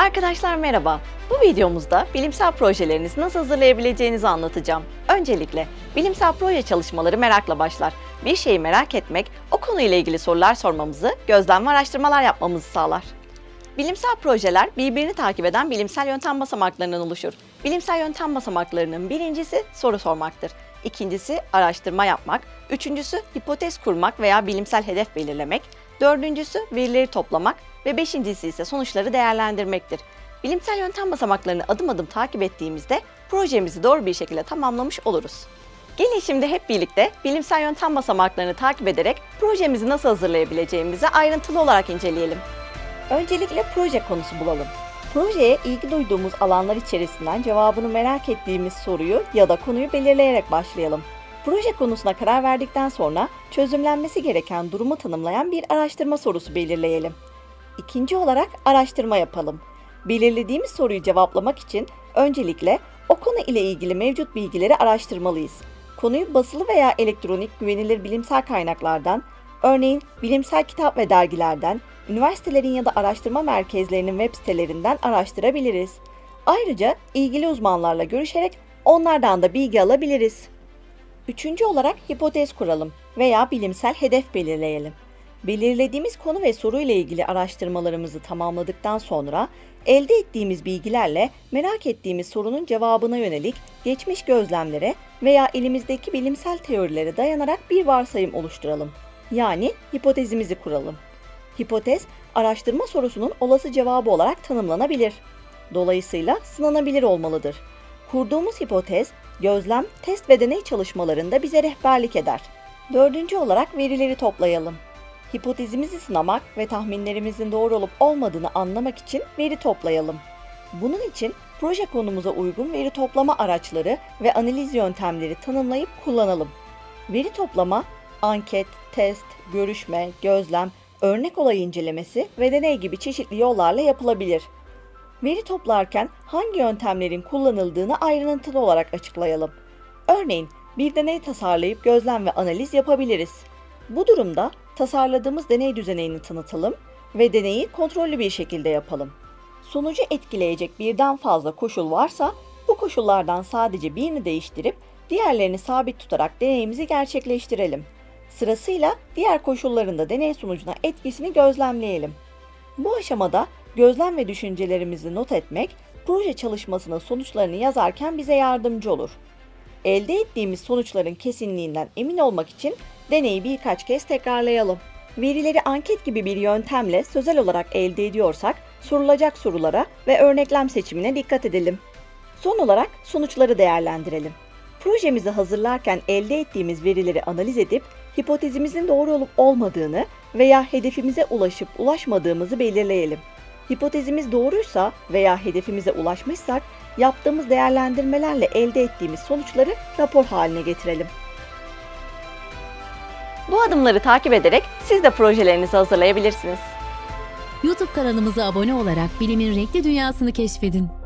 Arkadaşlar merhaba. Bu videomuzda bilimsel projelerinizi nasıl hazırlayabileceğinizi anlatacağım. Öncelikle bilimsel proje çalışmaları merakla başlar. Bir şeyi merak etmek, o konuyla ilgili sorular sormamızı, gözlem ve araştırmalar yapmamızı sağlar. Bilimsel projeler birbirini takip eden bilimsel yöntem basamaklarından oluşur. Bilimsel yöntem basamaklarının birincisi soru sormaktır. İkincisi araştırma yapmak, üçüncüsü hipotez kurmak veya bilimsel hedef belirlemek, dördüncüsü verileri toplamak ve beşincisi ise sonuçları değerlendirmektir. Bilimsel yöntem basamaklarını adım adım takip ettiğimizde projemizi doğru bir şekilde tamamlamış oluruz. Gelin şimdi hep birlikte bilimsel yöntem basamaklarını takip ederek projemizi nasıl hazırlayabileceğimizi ayrıntılı olarak inceleyelim. Öncelikle proje konusu bulalım. Projeye ilgi duyduğumuz alanlar içerisinden cevabını merak ettiğimiz soruyu ya da konuyu belirleyerek başlayalım. Proje konusuna karar verdikten sonra çözümlenmesi gereken durumu tanımlayan bir araştırma sorusu belirleyelim. İkinci olarak araştırma yapalım. Belirlediğimiz soruyu cevaplamak için öncelikle o konu ile ilgili mevcut bilgileri araştırmalıyız. Konuyu basılı veya elektronik güvenilir bilimsel kaynaklardan, örneğin bilimsel kitap ve dergilerden, üniversitelerin ya da araştırma merkezlerinin web sitelerinden araştırabiliriz. Ayrıca ilgili uzmanlarla görüşerek onlardan da bilgi alabiliriz. Üçüncü olarak hipotez kuralım veya bilimsel hedef belirleyelim. Belirlediğimiz konu ve soru ile ilgili araştırmalarımızı tamamladıktan sonra elde ettiğimiz bilgilerle merak ettiğimiz sorunun cevabına yönelik geçmiş gözlemlere veya elimizdeki bilimsel teorilere dayanarak bir varsayım oluşturalım. Yani hipotezimizi kuralım. Hipotez, araştırma sorusunun olası cevabı olarak tanımlanabilir. Dolayısıyla sınanabilir olmalıdır. Kurduğumuz hipotez, gözlem, test ve deney çalışmalarında bize rehberlik eder. Dördüncü olarak verileri toplayalım. Hipotezimizi sınamak ve tahminlerimizin doğru olup olmadığını anlamak için veri toplayalım. Bunun için proje konumuza uygun veri toplama araçları ve analiz yöntemleri tanımlayıp kullanalım. Veri toplama, anket, test, görüşme, gözlem, örnek olay incelemesi ve deney gibi çeşitli yollarla yapılabilir. Veri toplarken hangi yöntemlerin kullanıldığını ayrıntılı olarak açıklayalım. Örneğin bir deney tasarlayıp gözlem ve analiz yapabiliriz. Bu durumda tasarladığımız deney düzenini tanıtalım ve deneyi kontrollü bir şekilde yapalım. Sonucu etkileyecek birden fazla koşul varsa bu koşullardan sadece birini değiştirip diğerlerini sabit tutarak deneyimizi gerçekleştirelim. Sırasıyla diğer koşulların da deney sonucuna etkisini gözlemleyelim. Bu aşamada gözlem ve düşüncelerimizi not etmek, proje çalışmasının sonuçlarını yazarken bize yardımcı olur. Elde ettiğimiz sonuçların kesinliğinden emin olmak için deneyi birkaç kez tekrarlayalım. Verileri anket gibi bir yöntemle sözel olarak elde ediyorsak, sorulacak sorulara ve örneklem seçimine dikkat edelim. Son olarak sonuçları değerlendirelim. Projemizi hazırlarken elde ettiğimiz verileri analiz edip hipotezimizin doğru olup olmadığını veya hedefimize ulaşıp ulaşmadığımızı belirleyelim. Hipotezimiz doğruysa veya hedefimize ulaşmışsak yaptığımız değerlendirmelerle elde ettiğimiz sonuçları rapor haline getirelim. Bu adımları takip ederek siz de projelerinizi hazırlayabilirsiniz. YouTube kanalımıza abone olarak bilimin renkli dünyasını keşfedin.